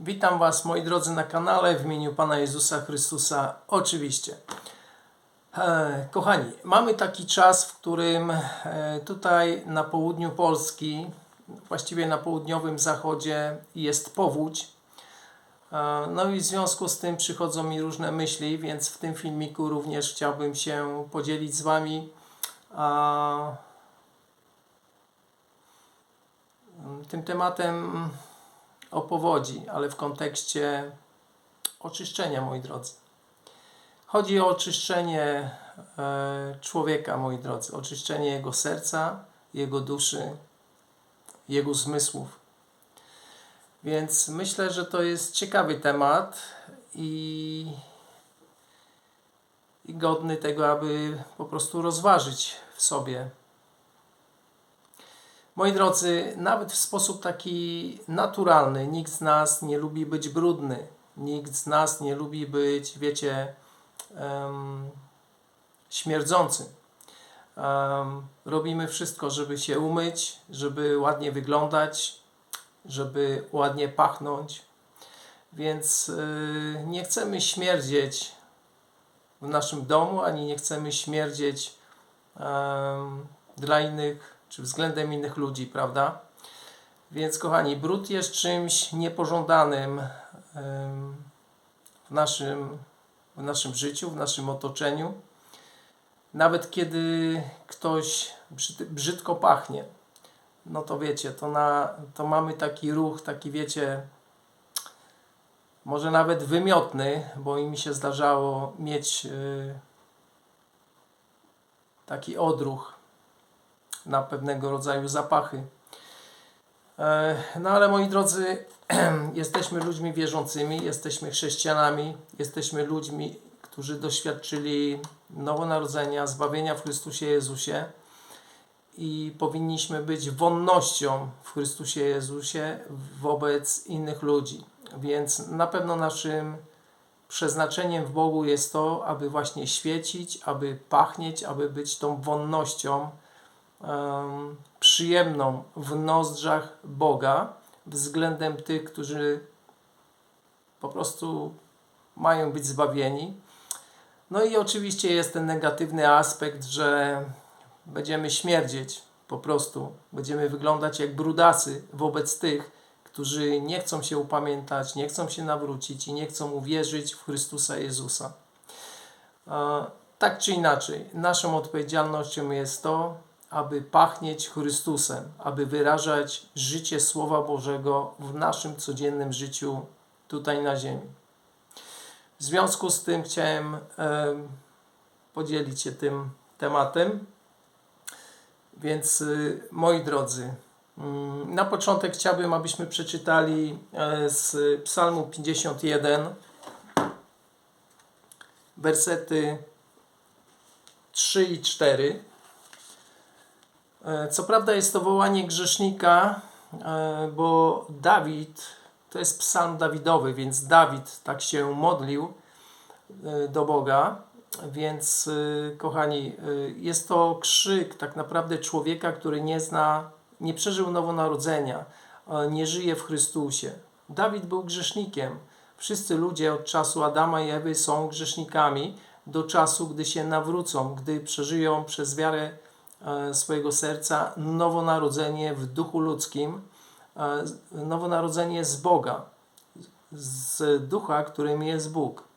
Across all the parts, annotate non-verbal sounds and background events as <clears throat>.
Witam Was, moi drodzy, na kanale w imieniu Pana Jezusa Chrystusa, oczywiście. E, Kochani, mamy taki czas, w którym e, tutaj na południu Polski, właściwie na południowym zachodzie, jest powódź. E, No i w związku z tym przychodzą mi różne myśli, więc w tym filmiku również chciałbym się podzielić z Wami tym tematem o powodzi, ale w kontekście oczyszczenia, moi drodzy. Chodzi o oczyszczenie e, człowieka, moi drodzy, oczyszczenie jego serca, jego duszy, jego zmysłów. Więc myślę, że to jest ciekawy temat i, i godny tego, aby po prostu rozważyć w sobie. Moi drodzy, nawet w sposób taki naturalny, nikt z nas nie lubi być brudny. Nikt z nas nie lubi być, wiecie, em, śmierdzący. Em, robimy wszystko, żeby się umyć, żeby ładnie wyglądać, żeby ładnie pachnąć. Więc y, nie chcemy śmierdzieć w naszym domu, ani nie chcemy śmierdzieć em, dla innych, czy względem innych ludzi, prawda? Więc kochani, brud jest czymś niepożądanym w naszym, w naszym życiu, w naszym otoczeniu. Nawet kiedy ktoś brzyd- brzydko pachnie, no to wiecie, to, na, to mamy taki ruch, taki wiecie, może nawet wymiotny, bo mi się zdarzało mieć y, taki odruch na pewnego rodzaju zapachy. E, No ale moi drodzy, <clears throat> jesteśmy ludźmi wierzącymi, jesteśmy chrześcijanami, jesteśmy ludźmi, którzy doświadczyli nowonarodzenia, zbawienia w Chrystusie Jezusie i powinniśmy być wonnością w Chrystusie Jezusie wobec innych ludzi. Więc na pewno naszym przeznaczeniem w Bogu jest to, aby właśnie świecić, aby pachnieć, aby być tą wonnością em, przyjemną w nozdrzach Boga względem tych, którzy po prostu mają być zbawieni. No i oczywiście jest ten negatywny aspekt, że będziemy śmierdzieć po prostu. Będziemy wyglądać jak brudacy wobec tych, którzy nie chcą się upamiętać, nie chcą się nawrócić i nie chcą uwierzyć w Chrystusa Jezusa. E, Tak czy inaczej, naszą odpowiedzialnością jest to, aby pachnieć Chrystusem, aby wyrażać życie Słowa Bożego w naszym codziennym życiu tutaj na ziemi. W związku z tym chciałem em, podzielić się tym tematem. Więc y, moi drodzy, mm, na początek chciałbym, abyśmy przeczytali e, z Psalmu 51 wersety 3 i 4. E, Co prawda jest to wołanie grzesznika, e, bo Dawid, to jest psalm Dawidowy, więc Dawid tak się modlił e, do Boga. Więc, kochani, jest to krzyk tak naprawdę człowieka, który nie zna, nie przeżył nowonarodzenia, nie żyje w Chrystusie. Dawid był grzesznikiem. Wszyscy ludzie od czasu Adama i Ewy są grzesznikami do czasu, gdy się nawrócą, gdy przeżyją przez wiarę swojego serca nowonarodzenie w duchu ludzkim, e, nowonarodzenie z Boga, z ducha, którym jest Bóg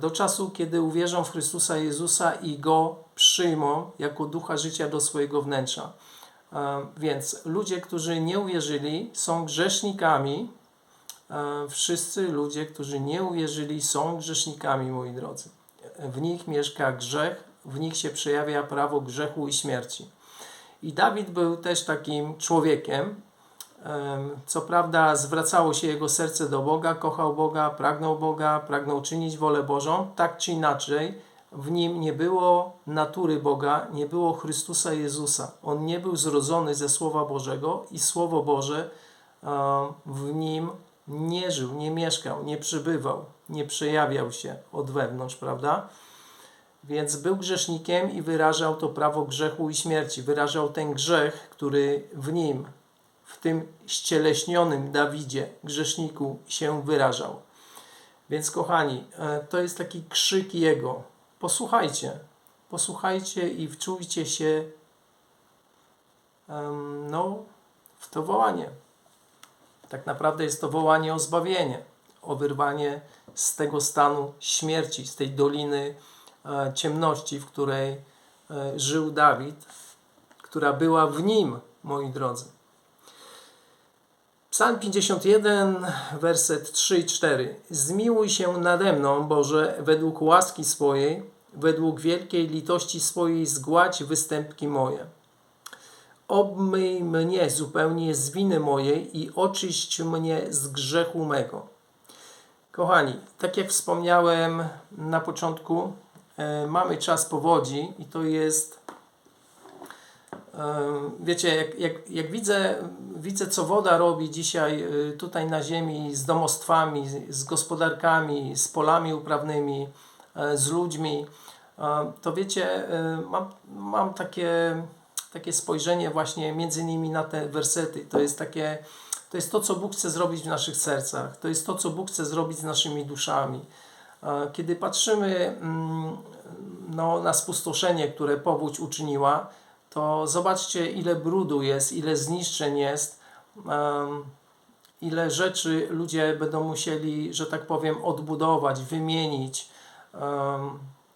do czasu, kiedy uwierzą w Chrystusa Jezusa i Go przyjmą jako ducha życia do swojego wnętrza. E, Więc ludzie, którzy nie uwierzyli, są grzesznikami. E, Wszyscy ludzie, którzy nie uwierzyli, są grzesznikami, moi drodzy. W nich mieszka grzech, w nich się przejawia prawo grzechu i śmierci. I Dawid był też takim człowiekiem, Em, Co prawda zwracało się jego serce do Boga, kochał Boga, pragnął Boga, pragnął czynić wolę Bożą. Tak czy inaczej, w nim nie było natury Boga, nie było Chrystusa Jezusa. On nie był zrodzony ze Słowa Bożego i Słowo Boże w nim nie żył, nie mieszkał, nie przybywał, nie przejawiał się od wewnątrz, prawda? Więc był grzesznikiem i wyrażał to prawo grzechu i śmierci. Wyrażał ten grzech, który w nim w tym ścieleśnionym Dawidzie, grzeszniku, się wyrażał. Więc kochani, e, to jest taki krzyk Jego. Posłuchajcie, posłuchajcie i wczujcie się no, w to wołanie. Tak naprawdę jest to wołanie o zbawienie, o wyrwanie z tego stanu śmierci, z tej doliny ciemności, w której e, żył Dawid, która była w nim, moi drodzy. Psalm 51, werset 3 i 4. Zmiłuj się nade mną, Boże, według łaski swojej, według wielkiej litości swojej zgładź występki moje. Obmyj mnie zupełnie z winy mojej i oczyść mnie z grzechu mego. Kochani, tak jak wspomniałem na początku, e, mamy czas powodzi i to jest Wiecie, jak, jak, jak widzę, widzę, co woda robi dzisiaj y, tutaj na ziemi z domostwami, z gospodarkami, z polami uprawnymi, e, z ludźmi, e, to wiecie, mam, mam takie, takie spojrzenie właśnie między innymi na te wersety. To jest takie, to jest to, co Bóg chce zrobić w naszych sercach. To jest to, co Bóg chce zrobić z naszymi duszami. E, kiedy patrzymy mm, no, na spustoszenie, które powódź uczyniła, to zobaczcie, ile brudu jest, ile zniszczeń jest, ile rzeczy ludzie będą musieli, że tak powiem, odbudować, wymienić.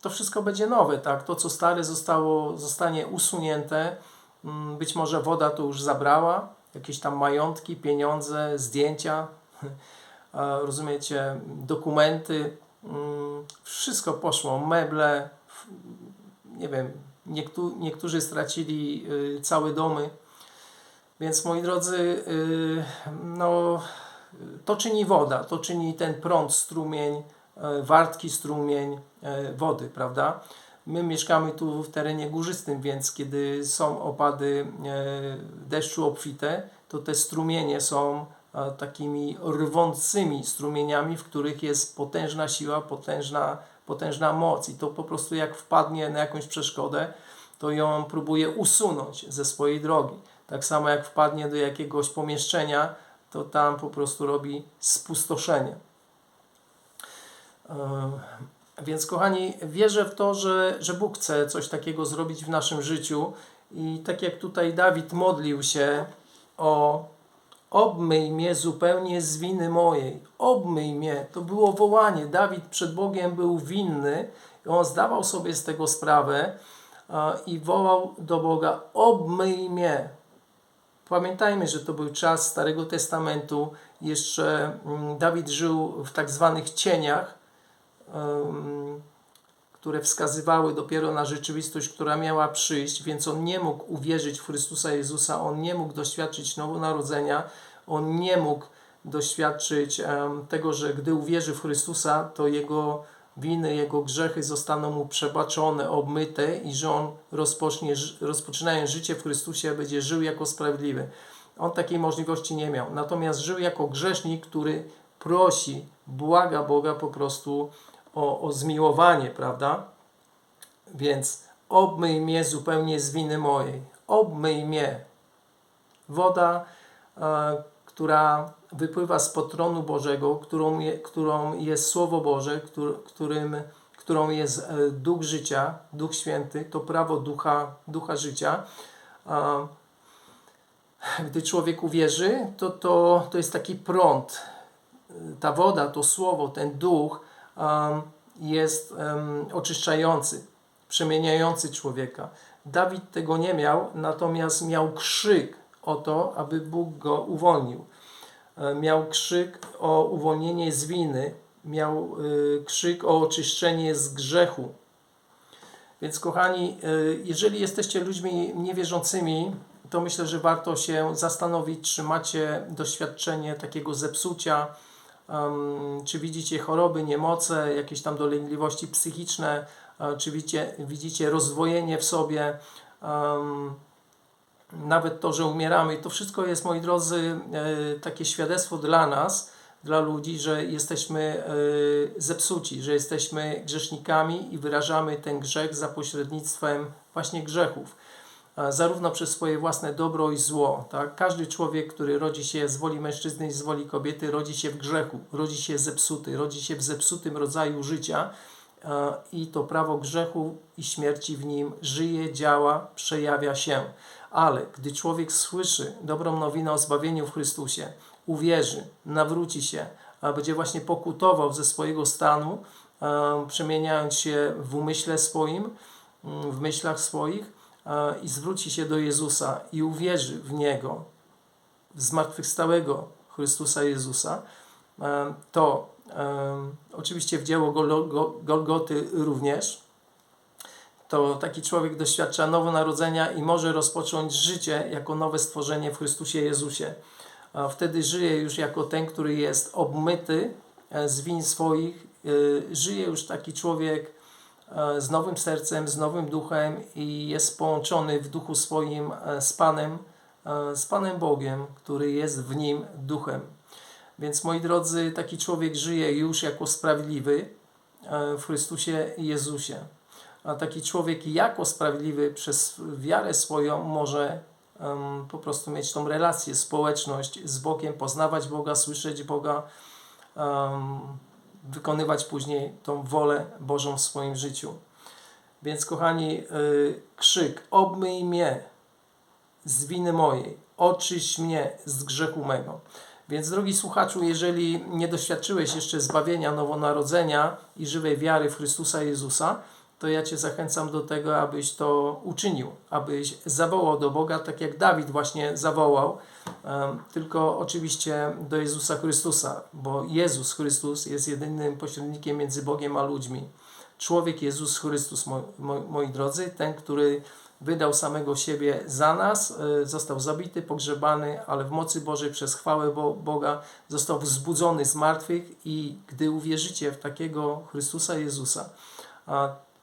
To wszystko będzie nowe, tak? To, co stare zostało, zostanie usunięte. Um, być może woda to już zabrała, jakieś tam majątki, pieniądze, zdjęcia, <laughs> rozumiecie, dokumenty, mm, wszystko poszło, meble, nie wiem, Niektó niektórzy stracili y, całe domy. Więc moi drodzy, y, no, to czyni woda, to czyni ten prąd, strumień, y, wartki strumień y, wody, prawda? My mieszkamy tu w terenie górzystym, więc kiedy są opady y, deszczu obfite, to te strumienie są takimi rwącymi strumieniami, w których jest potężna siła, potężna potężna moc i to po prostu jak wpadnie na jakąś przeszkodę, to ją próbuje usunąć ze swojej drogi. Tak samo jak wpadnie do jakiegoś pomieszczenia, to tam po prostu robi spustoszenie. Więc kochani, wierzę w to, że, że Bóg chce coś takiego zrobić w naszym życiu i tak jak tutaj Dawid modlił się o Obmyj mnie zupełnie z winy mojej. Obmyj mnie. To było wołanie. Dawid przed Bogiem był winny. I on zdawał sobie z tego sprawę i wołał do Boga: Obmyj mnie. Pamiętajmy, że to był czas Starego Testamentu. Jeszcze mm, Dawid żył w tak zwanych cieniach które wskazywały dopiero na rzeczywistość, która miała przyjść, więc on nie mógł uwierzyć w Chrystusa Jezusa, on nie mógł doświadczyć nowonarodzenia, on nie mógł doświadczyć tego, że gdy uwierzy w Chrystusa, to jego winy, jego grzechy zostaną mu przebaczone, obmyte i że on rozpocznie, rozpoczynając życie w Chrystusie, będzie żył jako sprawiedliwy. On takiej możliwości nie miał. Natomiast żył jako grzesznik, który prosi, błaga Boga po prostu o, o zmiłowanie, prawda? Więc obmyj mnie zupełnie z winy mojej. Obmyj mnie. Woda, e, która wypływa z tronu Bożego, którą, je, którą jest Słowo Boże, który, którym, którą jest e, Duch życia, Duch Święty, to prawo Ducha, ducha życia. E, gdy człowiek uwierzy, to, to, to jest taki prąd. Ta woda, to Słowo, ten Duch, jest oczyszczający, przemieniający człowieka. Dawid tego nie miał, natomiast miał krzyk o to, aby Bóg go uwolnił. E, miał krzyk o uwolnienie z winy, miał y, krzyk o oczyszczenie z grzechu. Więc, kochani, y, jeżeli jesteście ludźmi niewierzącymi, to myślę, że warto się zastanowić, czy macie doświadczenie takiego zepsucia, czy widzicie choroby, niemoce, jakieś tam dolegliwości psychiczne, um, czy widzicie, widzicie rozdwojenie w sobie, nawet to, że umieramy. To wszystko jest, moi drodzy, e, takie świadectwo dla nas, dla ludzi, że jesteśmy e, zepsuci, że jesteśmy grzesznikami i wyrażamy ten grzech za pośrednictwem właśnie grzechów. Zarówno przez swoje własne dobro i zło. Tak? Każdy człowiek, który rodzi się z woli mężczyzny i z woli kobiety, rodzi się w grzechu, rodzi się zepsuty, rodzi się w zepsutym rodzaju życia i to prawo grzechu i śmierci w nim żyje, działa, przejawia się. Ale gdy człowiek słyszy dobrą nowinę o zbawieniu w Chrystusie, uwierzy, nawróci się, a będzie właśnie pokutował ze swojego stanu, przemieniając się w umyśle swoim, mm, w myślach swoich i zwróci się do Jezusa i uwierzy w Niego, w zmartwychwstałego Chrystusa Jezusa, to oczywiście w dzieło Golgoty również, to taki człowiek doświadcza nowonarodzenia i może rozpocząć życie jako nowe stworzenie w Chrystusie Jezusie. Wtedy żyje już jako ten, który jest obmyty e, z win swoich. E, żyje już taki człowiek z nowym sercem, z nowym duchem i jest połączony w duchu swoim z Panem, z Panem Bogiem, który jest w nim duchem. Więc moi drodzy, taki człowiek żyje już jako sprawiedliwy w Chrystusie Jezusie a taki człowiek jako sprawiedliwy przez wiarę swoją może um, po prostu mieć tą relację, społeczność z Bogiem, poznawać Boga, słyszeć Boga, um, wykonywać później tą wolę Bożą w swoim życiu. Więc kochani, yy, krzyk, obmyj mnie z winy mojej, oczyść mnie z grzechu mego. Więc drogi słuchaczu, jeżeli nie doświadczyłeś jeszcze zbawienia, nowonarodzenia i żywej wiary w Chrystusa Jezusa, to ja Cię zachęcam do tego, abyś to uczynił, abyś zawołał do Boga, tak jak Dawid właśnie zawołał, tylko oczywiście do Jezusa Chrystusa, bo Jezus Chrystus jest jedynym pośrednikiem między Bogiem a ludźmi. Człowiek Jezus Chrystus, moi, moi drodzy, ten, który wydał samego siebie za nas, e, został zabity, pogrzebany, ale w mocy Bożej przez chwałę Boga został wzbudzony z martwych i gdy uwierzycie w takiego Chrystusa Jezusa,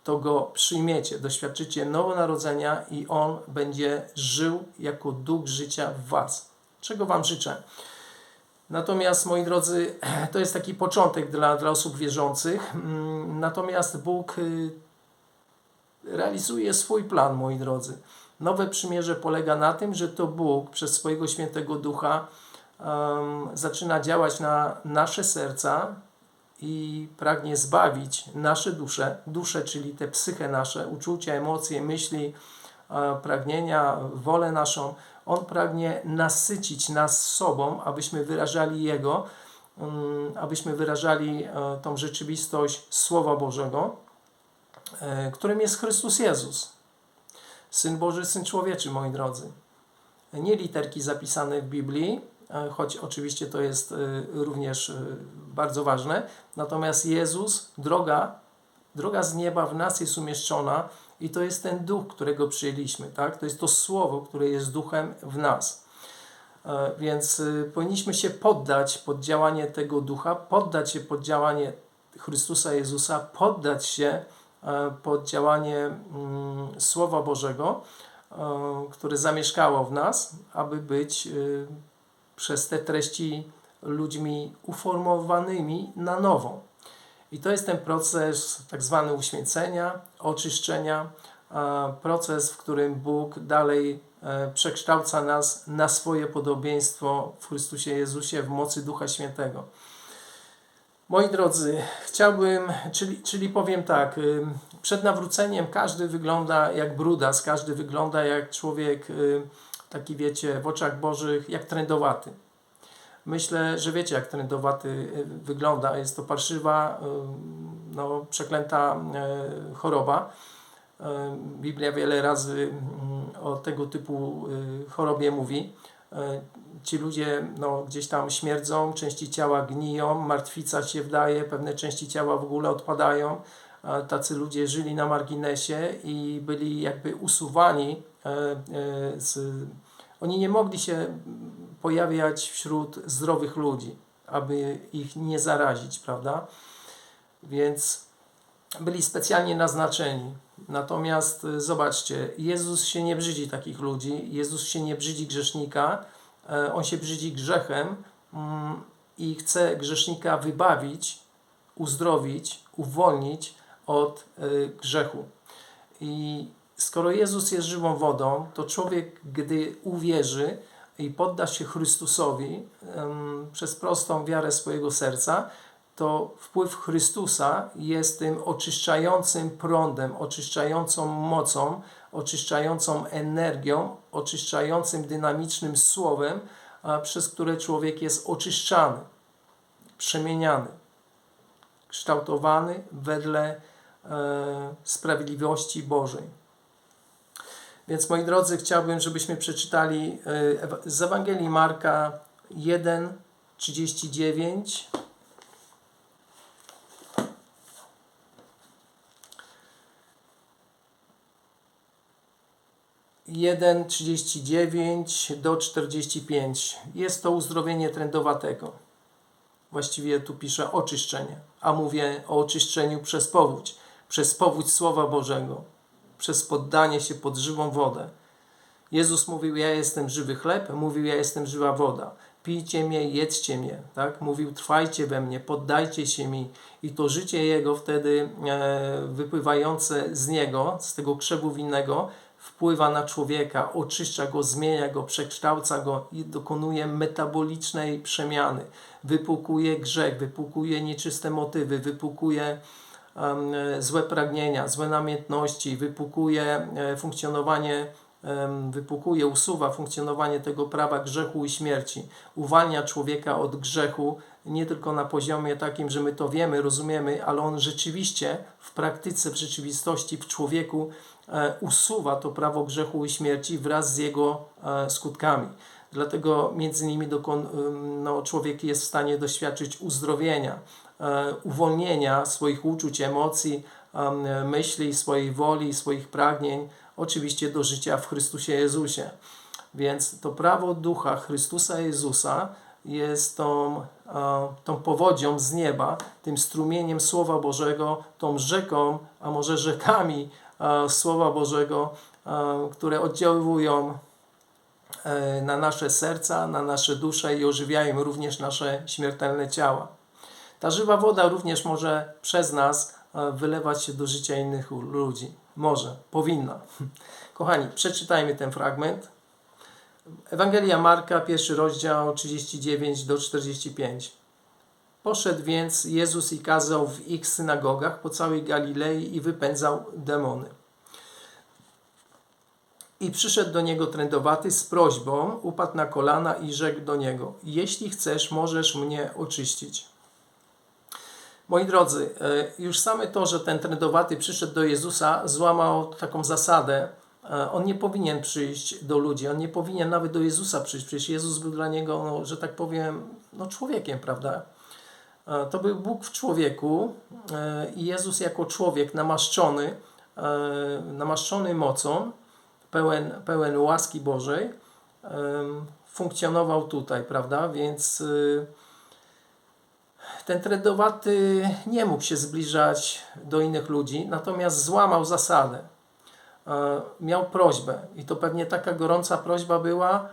to go przyjmiecie, doświadczycie nowonarodzenia i on będzie żył jako duch życia w was. Czego wam życzę. Natomiast, moi drodzy, <clears throat> to jest taki początek dla, dla osób wierzących. Mm, natomiast Bóg y, realizuje swój plan, moi drodzy. Nowe przymierze polega na tym, że to Bóg przez swojego świętego ducha um, zaczyna działać na nasze serca, i pragnie zbawić nasze dusze, dusze, czyli te psychę nasze, uczucia, emocje, myśli, pragnienia, wolę naszą. On pragnie nasycić nas sobą, abyśmy wyrażali Jego, mm, abyśmy wyrażali e, tą rzeczywistość Słowa Bożego, e, którym jest Chrystus Jezus. Syn Boży, Syn Człowieczy, moi drodzy. Nie literki zapisane w Biblii, choć oczywiście to jest e, również e, bardzo ważne. Natomiast Jezus, droga, droga z nieba w nas jest umieszczona i to jest ten duch, którego przyjęliśmy, tak? To jest to słowo, które jest duchem w nas. Więc powinniśmy się poddać pod działanie tego ducha, poddać się pod działanie Chrystusa Jezusa, poddać się pod działanie mm, Słowa Bożego, które zamieszkało w nas, aby być przez te treści ludźmi uformowanymi na nowo. I to jest ten proces tak zwany uświęcenia, oczyszczenia, proces, w którym Bóg dalej e, przekształca nas na swoje podobieństwo w Chrystusie Jezusie w mocy Ducha Świętego. Moi drodzy, chciałbym, czyli, czyli powiem tak, y, przed nawróceniem każdy wygląda jak brudas, każdy wygląda jak człowiek y, taki wiecie, w oczach Bożych, jak trendowaty. Myślę, że wiecie, jak trendowaty y, wygląda. Jest to parszywa, y, no, przeklęta y, choroba. Biblia wiele razy mm, o tego typu chorobie mówi. Ci ludzie no, gdzieś tam śmierdzą, części ciała gniją, martwica się wdaje, pewne części ciała w ogóle odpadają. Tacy ludzie żyli na marginesie i byli jakby usuwani E, e, z, oni nie mogli się pojawiać wśród zdrowych ludzi, aby ich nie zarazić, prawda? Więc byli specjalnie naznaczeni. Natomiast e, zobaczcie, Jezus się nie brzydzi takich ludzi, Jezus się nie brzydzi grzesznika, on się brzydzi grzechem mm, i chce grzesznika wybawić, uzdrowić, uwolnić od grzechu. I skoro Jezus jest żywą wodą, to człowiek, gdy uwierzy i podda się Chrystusowi przez prostą wiarę swojego serca, to wpływ Chrystusa jest tym oczyszczającym prądem, oczyszczającą mocą, oczyszczającą energią, oczyszczającym dynamicznym słowem, przez które człowiek jest oczyszczany, przemieniany, kształtowany wedle sprawiedliwości Bożej. Więc moi drodzy, chciałbym, żebyśmy przeczytali e, z Ewangelii Marka 1, 39. Jeden 39 do 45. Jest to uzdrowienie trędowatego. Właściwie tu piszę oczyszczenie, a mówię o oczyszczeniu przez powódź, przez powódź Słowa Bożego, przez poddanie się pod żywą wodę. Jezus mówił, ja jestem żywy chleb, mówił, ja jestem żywa woda. Pijcie mnie, jedzcie mnie, tak? Mówił, trwajcie we mnie, poddajcie się mi. I to życie Jego wtedy e, wypływające z Niego, z tego krzewu winnego, wpływa na człowieka, oczyszcza go, zmienia go, przekształca go i dokonuje metabolicznej przemiany. Wypłukuje grzech, wypłukuje nieczyste motywy, wypłukuje em, e, złe pragnienia, złe namiętności, wypukuje e, funkcjonowanie, wypukuje, usuwa funkcjonowanie tego prawa grzechu i śmierci. Uwalnia człowieka od grzechu nie tylko na poziomie takim, że my to wiemy, rozumiemy, ale on rzeczywiście w praktyce, w rzeczywistości, w człowieku e, usuwa to prawo grzechu i śmierci wraz z jego e, skutkami. Dlatego między innymi no, człowiek jest w stanie doświadczyć uzdrowienia, uwolnienia swoich uczuć, emocji, em, myśli, swojej woli, swoich pragnień, oczywiście do życia w Chrystusie Jezusie. Więc to prawo ducha Chrystusa Jezusa jest tą, e, tą powodzią z nieba, tym strumieniem Słowa Bożego, tą rzeką, a może rzekami e, Słowa Bożego, e, które oddziaływują e, na nasze serca, na nasze dusze i ożywiają również nasze śmiertelne ciała. Ta żywa woda również może przez nas e, wylewać się do życia innych ludzi. Może, powinna. <laughs> Kochani, przeczytajmy ten fragment. Ewangelia Marka, pierwszy rozdział 39 do 45. Poszedł więc Jezus i kazał w ich synagogach po całej Galilei i wypędzał demony. I przyszedł do niego trędowaty z prośbą, upadł na kolana i rzekł do niego: Jeśli chcesz, możesz mnie oczyścić. Moi drodzy, e, już same to, że ten trędowaty przyszedł do Jezusa, złamał taką zasadę. E, On nie powinien przyjść do ludzi, on nie powinien nawet do Jezusa przyjść. Przecież Jezus był dla niego, no, że tak powiem, no, człowiekiem, prawda? E, To był Bóg w człowieku i Jezus jako człowiek namaszczony, namaszczony mocą, pełen, pełen łaski Bożej, funkcjonował tutaj, prawda? Więc y, ten trędowaty nie mógł się zbliżać do innych ludzi, natomiast złamał zasadę. E, Miał prośbę i to pewnie taka gorąca prośba była,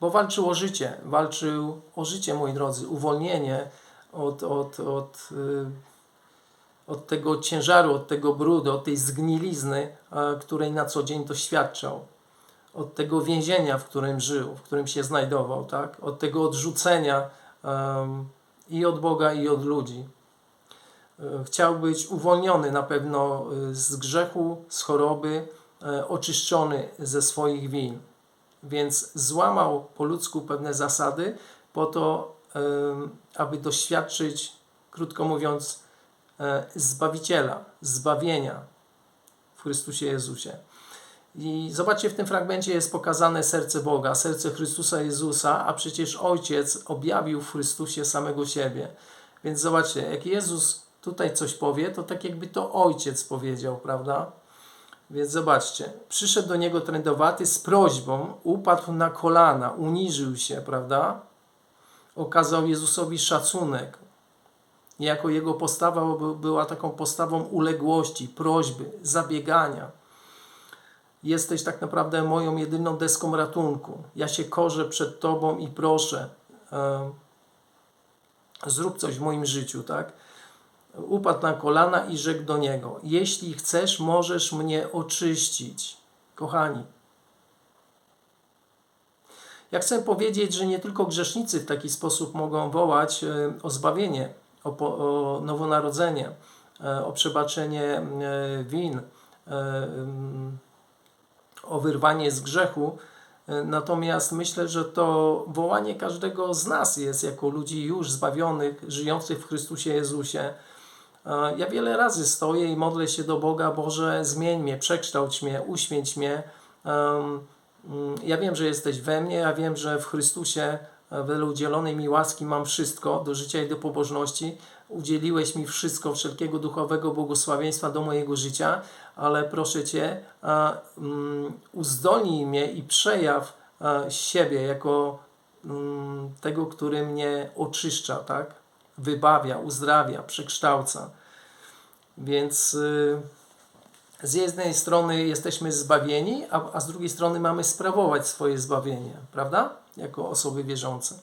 bo walczył o życie, walczył o życie, moi drodzy, uwolnienie od, od, od, y, od tego ciężaru, od tego brudu, od tej zgnilizny, e, której na co dzień doświadczał od tego więzienia, w którym żył, w którym się znajdował, tak? od tego odrzucenia em, i od Boga, i od ludzi. E, Chciał być uwolniony na pewno e, z grzechu, z choroby, e, oczyszczony ze swoich win. Więc złamał po ludzku pewne zasady po to, aby doświadczyć, krótko mówiąc, Zbawiciela, zbawienia w Chrystusie Jezusie. I zobaczcie, w tym fragmencie jest pokazane serce Boga, serce Chrystusa Jezusa, a przecież Ojciec objawił w Chrystusie samego siebie. Więc zobaczcie, jak Jezus tutaj coś powie, to tak jakby to Ojciec powiedział, prawda? Więc zobaczcie, przyszedł do niego trędowaty z prośbą, upadł na kolana, uniżył się, prawda? Okazał Jezusowi szacunek. Niejako jego postawa by- była taką postawą uległości, prośby, zabiegania. Jesteś tak naprawdę moją jedyną deską ratunku. Ja się korzę przed Tobą i proszę, e, zrób coś w moim życiu, tak? upadł na kolana i rzekł do niego: Jeśli chcesz, możesz mnie oczyścić. Kochani, ja chcę powiedzieć, że nie tylko grzesznicy w taki sposób mogą wołać e, o zbawienie, o, po, o nowonarodzenie, e, o przebaczenie e, win, mm, o wyrwanie z grzechu. Natomiast myślę, że to wołanie każdego z nas jest jako ludzi już zbawionych, żyjących w Chrystusie Jezusie. Ja wiele razy stoję i modlę się do Boga, Boże, zmień mnie, przekształć mnie, uświęć mnie. Mm, ja wiem, że jesteś we mnie, ja wiem, że w Chrystusie e, wedle udzielonej mi łaski mam wszystko do życia i do pobożności. Udzieliłeś mi wszystko, wszelkiego duchowego błogosławieństwa do mojego życia, ale proszę Cię, um, uzdolnij mnie i przejaw siebie jako um, tego, który mnie oczyszcza, tak? Wybawia, uzdrawia, przekształca. Więc... Y, z jednej strony jesteśmy zbawieni, a, a z drugiej strony mamy sprawować swoje zbawienie, prawda? Jako osoby wierzące.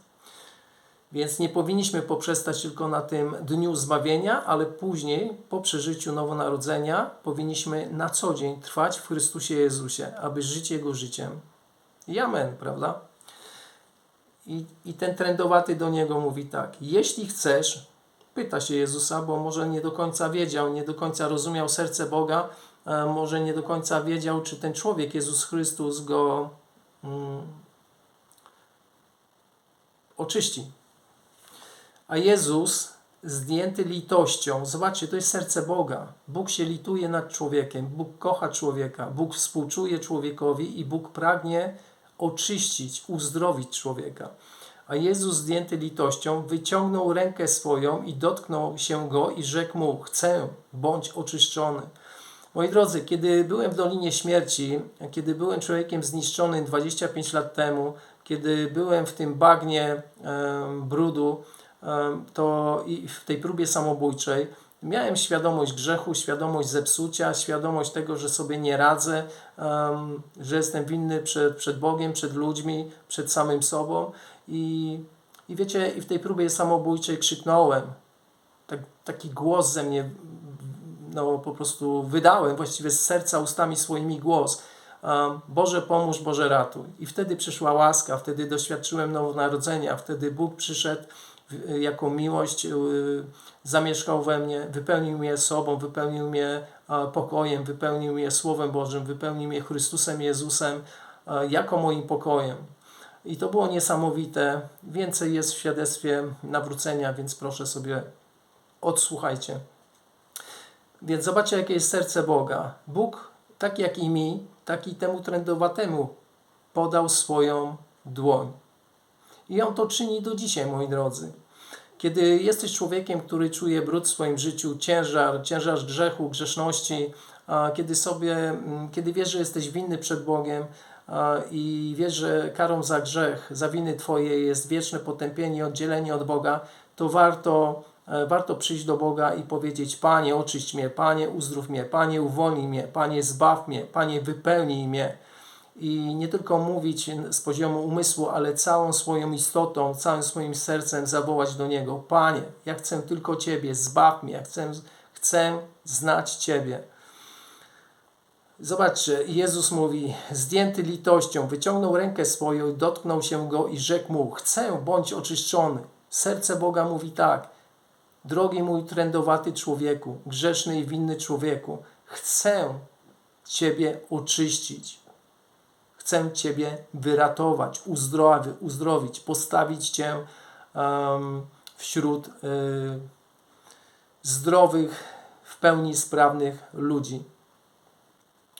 Więc nie powinniśmy poprzestać tylko na tym dniu zbawienia, ale później, po przeżyciu nowonarodzenia, powinniśmy na co dzień trwać w Chrystusie Jezusie, aby żyć Jego życiem. Amen, prawda? I, I ten trędowaty do niego mówi tak: Jeśli chcesz, pyta się Jezusa, bo może nie do końca wiedział, nie do końca rozumiał serce Boga, E, może nie do końca wiedział, czy ten człowiek, Jezus Chrystus, go mm, oczyści. A Jezus, zdjęty litością, zobaczcie, to jest serce Boga. Bóg się lituje nad człowiekiem, Bóg kocha człowieka, Bóg współczuje człowiekowi i Bóg pragnie oczyścić, uzdrowić człowieka. A Jezus, zdjęty litością, wyciągnął rękę swoją i dotknął się go i rzekł mu: Chcę, bądź oczyszczony. Moi drodzy, kiedy byłem w Dolinie Śmierci, kiedy byłem człowiekiem zniszczonym 25 lat temu, kiedy byłem w tym bagnie e, brudu, to i w tej próbie samobójczej, miałem świadomość grzechu, świadomość zepsucia, świadomość tego, że sobie nie radzę, że jestem winny przed, przed Bogiem, przed ludźmi, przed samym sobą. I, i wiecie, i w tej próbie samobójczej krzyknąłem. Tak, taki głos ze mnie no, po prostu wydałem właściwie z serca ustami swoimi głos. Boże pomóż, Boże ratuj. I wtedy przyszła łaska, wtedy doświadczyłem nowonarodzenia, wtedy Bóg przyszedł jako miłość, y, zamieszkał we mnie, wypełnił mnie sobą, wypełnił mnie pokojem, wypełnił mnie Słowem Bożym, wypełnił mnie Chrystusem Jezusem jako moim pokojem. I to było niesamowite. Więcej jest w świadectwie nawrócenia, więc proszę sobie odsłuchajcie. Więc zobaczcie, jakie jest serce Boga. Bóg, tak jak i mi, tak i temu trędowatemu podał swoją dłoń. I On to czyni do dzisiaj, moi drodzy. Kiedy jesteś człowiekiem, który czuje brud w swoim życiu, ciężar, ciężar grzechu, grzeszności, kiedy sobie, mm, kiedy wiesz, że jesteś winny przed Bogiem i wiesz, że karą za grzech, za winy Twoje jest wieczne potępienie, oddzielenie od Boga, to warto E, warto przyjść do Boga i powiedzieć: Panie, oczyść mnie, Panie, uzdrów mnie, Panie, uwolnij mnie, Panie, zbaw mnie, Panie, wypełnij mnie. I nie tylko mówić z poziomu umysłu, ale całą swoją istotą, całym swoim sercem zawołać do Niego: Panie, ja chcę tylko Ciebie, zbaw mnie, ja chcę, chcę znać Ciebie. Zobaczcie, Jezus mówi, zdjęty litością, wyciągnął rękę swoją, dotknął się go i rzekł mu: Chcę, bądź oczyszczony. Serce Boga mówi tak: Drogi mój trędowaty człowieku, grzeszny i winny człowieku, chcę Ciebie oczyścić. Chcę Ciebie wyratować, uzdrowić, uzdrowić postawić Cię um, wśród y, zdrowych, w pełni sprawnych ludzi.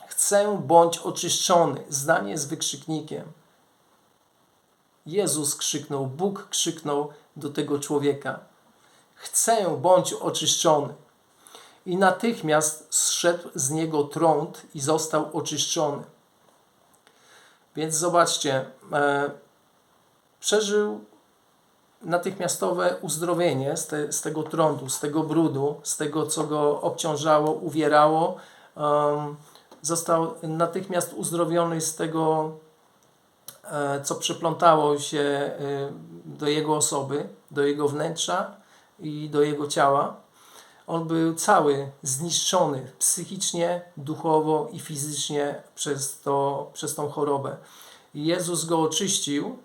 Chcę bądź oczyszczony. Zdanie z wykrzyknikiem. Jezus krzyknął, Bóg krzyknął do tego człowieka chcę, bądź oczyszczony. I natychmiast zszedł z niego trąd i został oczyszczony. Więc zobaczcie, e, przeżył natychmiastowe uzdrowienie z, te, z, tego trądu, z tego brudu, z tego, co go obciążało, uwierało. Został natychmiast uzdrowiony z tego, e, co przyplątało się e, do jego osoby, do jego wnętrza i do jego ciała. On był cały zniszczony psychicznie, duchowo i fizycznie przez, to, przez tą chorobę. Jezus go oczyścił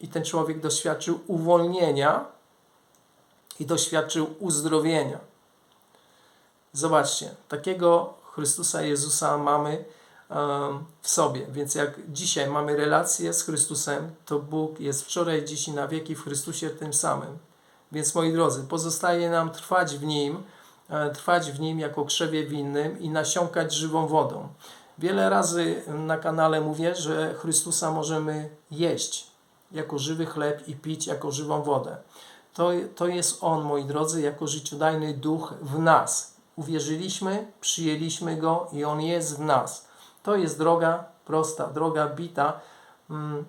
i ten człowiek doświadczył uwolnienia i doświadczył uzdrowienia. Zobaczcie, takiego Chrystusa Jezusa mamy w sobie. Więc jak dzisiaj mamy relację z Chrystusem, to Bóg jest wczoraj, dziś i na wieki w Chrystusie tym samym. Więc moi drodzy, pozostaje nam trwać w Nim, e, trwać w Nim jako krzewie winnym i nasiąkać żywą wodą. Wiele razy na kanale mówię, że Chrystusa możemy jeść jako żywy chleb i pić jako żywą wodę. To, to jest On, moi drodzy, jako życiodajny duch w nas. Uwierzyliśmy, przyjęliśmy Go i On jest w nas. To jest droga prosta, droga bita. Mm,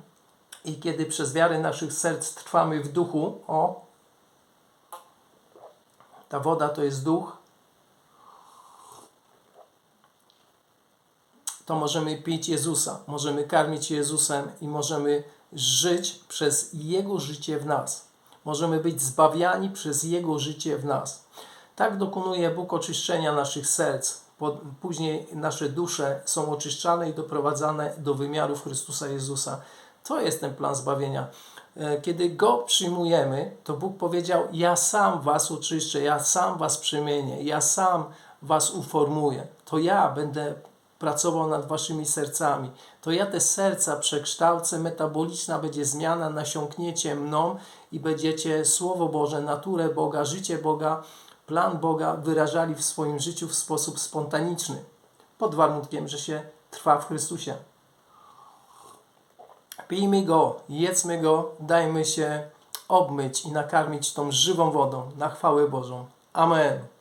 I kiedy przez wiarę naszych serc trwamy w duchu, o, ta woda to jest duch, to możemy pić Jezusa, możemy karmić Jezusem i możemy żyć przez Jego życie w nas. Możemy być zbawiani przez Jego życie w nas. Tak dokonuje Bóg oczyszczenia naszych serc. Później nasze dusze są oczyszczane i doprowadzane do wymiarów Chrystusa Jezusa. To jest ten plan zbawienia. E, Kiedy Go przyjmujemy, to Bóg powiedział: Ja sam Was oczyszczę, ja sam Was przemienię, ja sam Was uformuję. To ja będę pracował nad waszymi sercami. To ja te serca przekształcę, metaboliczna będzie zmiana, nasiąkniecie mną i będziecie Słowo Boże, naturę Boga, życie Boga, plan Boga wyrażali w swoim życiu w sposób spontaniczny. Pod warunkiem, że się trwa w Chrystusie. Pijmy Go, jedzmy Go, dajmy się obmyć i nakarmić tą żywą wodą na chwałę Bożą. Amen.